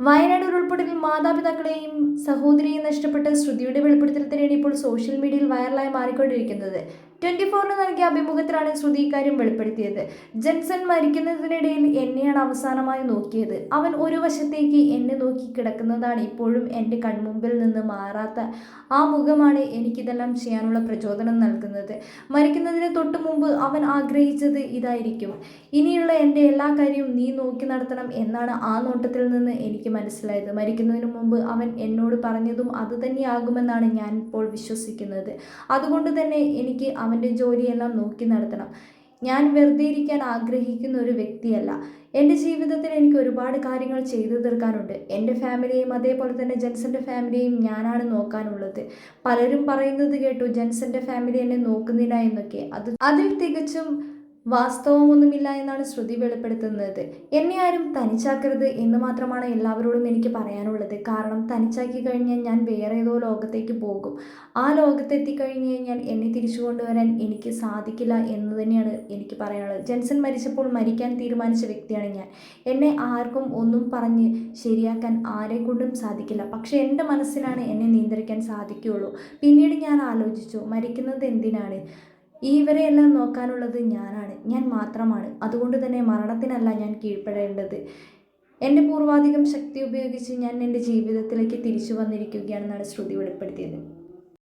വയനാട് ഉരുൾപൊട്ടലിൽ മാതാപിതാക്കളെയും സഹോദരിയെയും നഷ്ടപ്പെട്ട ശ്രുതിയുടെ വെളിപ്പെടുത്തലത്തിനാണ് ഇപ്പോൾ സോഷ്യൽ മീഡിയയിൽ വൈറലായി മാറിക്കൊണ്ടിരിക്കുന്നത്. ട്വന്റി ഫോറിന് നൽകിയ അഭിമുഖത്തിലാണ് ശ്രുതി ഇക്കാര്യം വെളിപ്പെടുത്തിയത്. ജെൻസൺ മരിക്കുന്നതിനിടയിൽ എന്നെയാണ് അവസാനമായി നോക്കിയത്. അവൻ ഒരു വശത്തേക്ക് എന്നെ നോക്കി കിടക്കുന്നതാണ് ഇപ്പോഴും എന്റെ കൺമുമ്പിൽ നിന്ന് മാറാത്ത ആ മുഖമാണ് എനിക്കിതെല്ലാം ചെയ്യാനുള്ള പ്രചോദനം നൽകുന്നത്. മരിക്കുന്നതിന് തൊട്ട് മുമ്പ് അവൻ ആഗ്രഹിച്ചത് ഇതായിരിക്കും. ഇനിയുള്ള എന്റെ എല്ലാ കാര്യവും നീ നോക്കി നടത്തണം എന്നാണ് ആ നോട്ടത്തിൽ നിന്ന് എനിക്ക് മനസ്സിലായത്. മരിക്കുന്നതിന് മുമ്പ് അവൻ എന്നോട് പറഞ്ഞതും അതുതന്നെയാകുമെന്നാണ് ഞാൻ ഇപ്പോൾ വിശ്വസിക്കുന്നത്. അതുകൊണ്ട് തന്നെ എനിക്ക് അവന്റെ ജോലിയെല്ലാം നോക്കി നടത്തണം. ഞാൻ വെറുതെ ഇരിക്കാൻ ആഗ്രഹിക്കുന്ന ഒരു വ്യക്തിയല്ല. എന്റെ ജീവിതത്തിൽ എനിക്ക് ഒരുപാട് കാര്യങ്ങൾ ചെയ്തു തീർക്കാനുണ്ട്. എന്റെ ഫാമിലിയും അതേപോലെ തന്നെ ജെൻസന്റെ ഫാമിലിയും ഞാനാണ് നോക്കാനുള്ളത്. പലരും പറയുന്നത് കേട്ടു ജെൻസന്റെ ഫാമിലി എന്നെ നോക്കുന്നില്ല എന്നൊക്കെ. അത് അതിൽ തികച്ചും വാസ്തവമൊന്നുമില്ല എന്നാണ് ശ്രുതി വെളിപ്പെടുത്തുന്നത്. എന്നെ ആരും തനിച്ചാക്കരുത് എന്ന് മാത്രമാണ് എല്ലാവരോടും എനിക്ക് പറയാനുള്ളത്. കാരണം തനിച്ചാക്കി കഴിഞ്ഞാൽ ഞാൻ വേറെ ഏതോ ലോകത്തേക്ക് പോകും. ആ ലോകത്തെത്തി കഴിഞ്ഞ് കഴിഞ്ഞാൽ എന്നെ തിരിച്ചു കൊണ്ടുവരാൻ എനിക്ക് സാധിക്കില്ല എന്ന് തന്നെയാണ് എനിക്ക് പറയാനുള്ളത്. ജെൻസൺ മരിച്ചപ്പോൾ മരിക്കാൻ തീരുമാനിച്ച വ്യക്തിയാണ് ഞാൻ. എന്നെ ആർക്കും ഒന്നും പറഞ്ഞ് ശരിയാക്കാൻ ആരെ കൊണ്ടും സാധിക്കില്ല. പക്ഷേ എന്റെ മനസ്സിലാണ് എന്നെ നിയന്ത്രിക്കാൻ സാധിക്കുകയുള്ളൂ. പിന്നീട് ഞാൻ ആലോചിച്ചു മരിക്കുന്നത് എന്തിനാണ്? ഇവരെയെല്ലാം നോക്കാനുള്ളത് ഞാനാണ്. ഞാൻ മാത്രമാണ്. അതുകൊണ്ട് തന്നെ മരണത്തിനല്ല ഞാൻ കീഴ്പ്പെടേണ്ടത്. എന്റെ പൂർവാധികം ശക്തി ഉപയോഗിച്ച് ഞാൻ എന്റെ ജീവിതത്തിലേക്ക് തിരിച്ചു വന്നിരിക്കുകയാണെന്നാണ് ശ്രുതി വെളിപ്പെടുത്തിയത്.